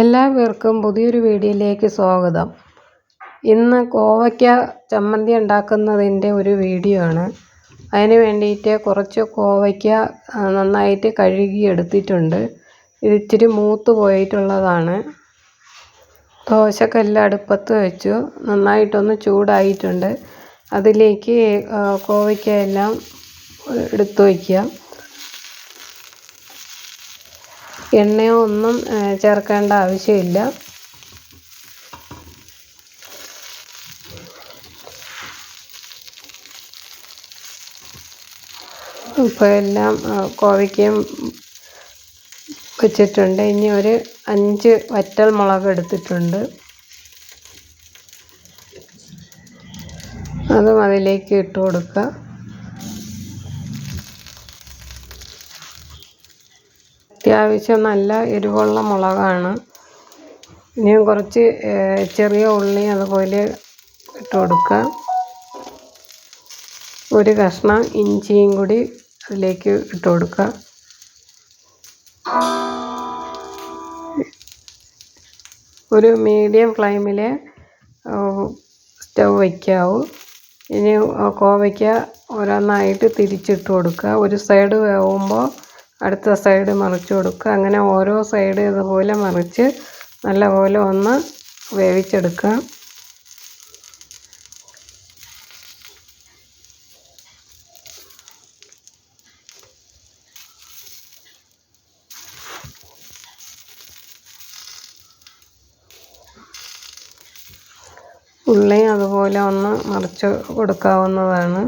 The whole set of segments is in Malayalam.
എല്ലാവർക്കും പുതിയൊരു വീഡിയോയിലേക്ക് സ്വാഗതം. ഇന്ന് കോവയ്ക്ക ചമ്മന്തി ഉണ്ടാക്കുന്നതിന്റെ ഒരു വീഡിയോ ആണ്. അതിന് വേണ്ടിയിട്ട് കുറച്ച് കോവയ്ക്ക നന്നായിട്ട് കഴുകി എടുത്തിട്ടുണ്ട്. ഇത് ഇച്ചിരി മൂത്ത് പോയിട്ടുള്ളതാണ്. ദോശക്കല്ല് അടുപ്പത്ത് വെച്ചു. നന്നായിട്ടൊന്ന് ചൂടായിട്ടുണ്ട്. അതിലേക്ക് കോവയ്ക്ക എല്ലാം എടുത്തു വയ്ക്കുക. എണ്ണയോ ഒന്നും ചേർക്കേണ്ട ആവശ്യമില്ല. ഇപ്പോൾ എല്ലാം കോവയ്ക്കയും വെച്ചിട്ടുണ്ട്. ഇനി ഒരു അഞ്ച് വറ്റൽ മുളക് എടുത്തിട്ടുണ്ട്. അതും അതിലേക്ക് ഇട്ട് കൊടുക്കുക അത്യാവശ്യം നല്ല എരിവുള്ള മുളകാണ്. ഇനിയും കുറച്ച് ചെറിയ ഉള്ളി അതുപോലെ ഇട്ട് കൊടുക്കുക ഒരു കഷ്ണം ഇഞ്ചിയും കൂടി അതിലേക്ക് ഇട്ട് കൊടുക്കുക ഒരു മീഡിയം ഫ്ലെയിമിൽ സ്റ്റവ് വയ്ക്കാവൂ ഇനി കോവയ്ക്ക ഓരോന്നായിട്ട് തിരിച്ചിട്ട് കൊടുക്കുക ഒരു സൈഡ് വേവുമ്പോൾ അടുത്ത സൈഡ് മറിച്ച് കൊടുക്കുക. അങ്ങനെ ഓരോ സൈഡ് ഇതുപോലെ മറിച്ച് നല്ലപോലെ ഒന്ന് വേവിച്ചെടുക്കുക. ഉള്ളി അതുപോലെ ഒന്ന് മറിച്ച് കൊടുക്കാവുന്നതാണ്.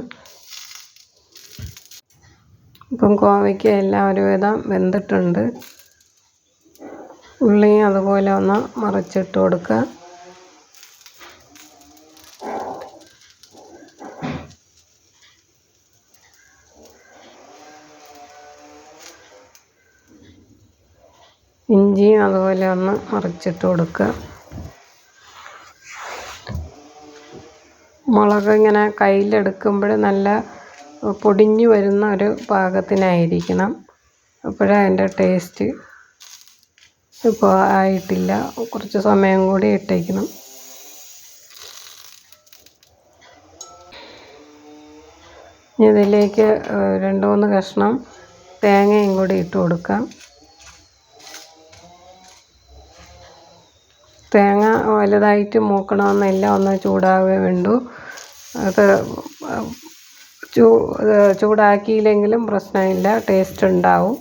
ഇപ്പം കോവയ്ക്ക എല്ലാം ഒരുവിധം വെന്തിട്ടുണ്ട്. ഉള്ളിയും അതുപോലെ ഒന്ന് മറിച്ചിട്ട് കൊടുക്കുക. ഇഞ്ചിയും അതുപോലെ ഒന്ന് മറിച്ചിട്ട് കൊടുക്കുക. മുളക് ഇങ്ങനെ കയ്യിലെടുക്കുമ്പോൾ നല്ല പൊടിഞ്ഞു വരുന്ന ഒരു പാകത്തിനായിരിക്കണം. അപ്പോഴേ അതിന്റെ ടേസ്റ്റ് ഇപ്പോൾ ആയിട്ടില്ല. കുറച്ച് സമയം കൂടി ഇട്ടേക്കണം. ഇതിലേക്ക് രണ്ട് മൂന്ന് കഷ്ണം തേങ്ങയും കൂടി ഇട്ട് കൊടുക്കാം. തേങ്ങ വലുതായിട്ട് മൂക്കണമെന്നില്ല ഒന്ന് ചൂടാവേ വേണ്ടു. അത് ചൂ ചൂടാക്കിയില്ലെങ്കിലും പ്രശ്നമില്ല. ടേസ്റ്റ് ഉണ്ടാവും.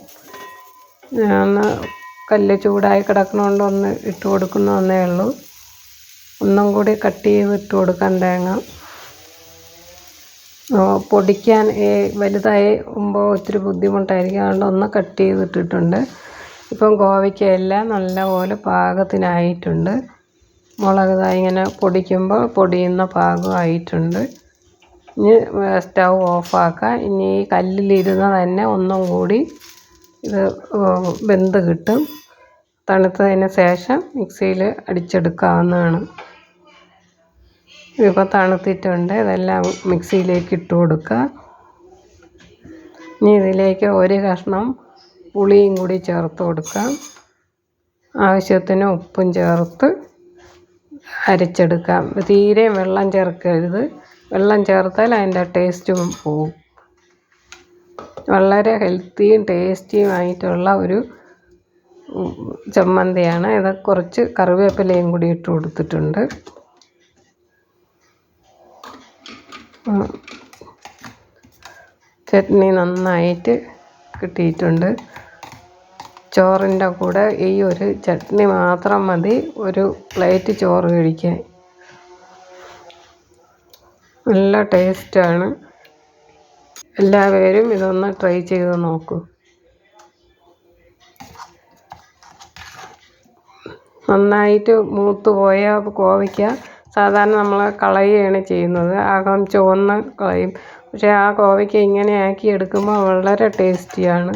ഒന്ന് കല്ല് ചൂടായി കിടക്കണോണ്ട് ഒന്ന് ഇട്ട് കൊടുക്കുന്നു എന്നേ ഉള്ളൂ. ഒന്നും കൂടി കട്ട് ചെയ്ത് ഇട്ട് കൊടുക്കാൻ തേങ്ങ. പൊടിക്കാൻ വലുതായി മുമ്പോൾ ഒത്തിരി ബുദ്ധിമുട്ടായിരിക്കും. അതുകൊണ്ട് ഒന്ന് കട്ട് ചെയ്ത് ഇട്ടിട്ടുണ്ട്. ഇപ്പം കോവയ്ക്കയെല്ലാം നല്ലപോലെ പാകത്തിനായിട്ടുണ്ട്. മുളക് ഇങ്ങനെ പൊടിക്കുമ്പോൾ പൊടിയുന്ന പാകമായിട്ടുണ്ട്. ഇനി സ്റ്റൗ ഓഫാക്കാം. ഇനി ഈ കല്ലിലിരുന്ന് തന്നെ ഒന്നും കൂടി ഇത് വെന്ത് കിട്ടും. തണുത്തതിന് ശേഷം മിക്സിയിൽ അടിച്ചെടുക്കാവുന്നതാണ്. ഇതിപ്പോൾ തണുത്തിട്ടുണ്ട്. ഇതെല്ലാം മിക്സിയിലേക്ക് ഇട്ട് കൊടുക്കുക ഇനി ഇതിലേക്ക് ഒരു കഷ്ണം പുളിയും കൂടി ചേർത്ത് കൊടുക്കാം. ആവശ്യത്തിന് ഉപ്പും ചേർത്ത് അരച്ചെടുക്കാം. തീരെ വെള്ളം ചേർക്കരുത്. വെള്ളം ചേർത്താൽ അതിന്റെ ടേസ്റ്റും പോവും. വളരെ ഹെൽത്തിയും ടേസ്റ്റിയുമായിട്ടുള്ള ഒരു ചമ്മന്തിയാണ്. ഇത് കുറച്ച് കറിവേപ്പിലയും കൂടി ഇട്ട് കൊടുത്തിട്ടുണ്ട്. ചട്നി നന്നായിട്ട് കിട്ടിയിട്ടുണ്ട്. ചോറിന്റെ കൂടെ ഈ ഒരു ചട്നി മാത്രം മതി. ഒരു പ്ലേറ്റ് ചോറ് കഴിക്കാൻ. നല്ല ടേസ്റ്റാണ്. എല്ലാവരും ഇതൊന്ന് ട്രൈ ചെയ്ത് നോക്കൂ. നന്നായിട്ട് മൂത്ത് പോയ കോവയ്ക്ക സാധാരണ നമ്മൾ കളയുകയാണ് ചെയ്യുന്നത്. ആകം ചുവന്ന് കളയും. പക്ഷേ ആ കോവയ്ക്ക ഇങ്ങനെ ആക്കി എടുക്കുമ്പോൾ വളരെ ടേസ്റ്റിയാണ്.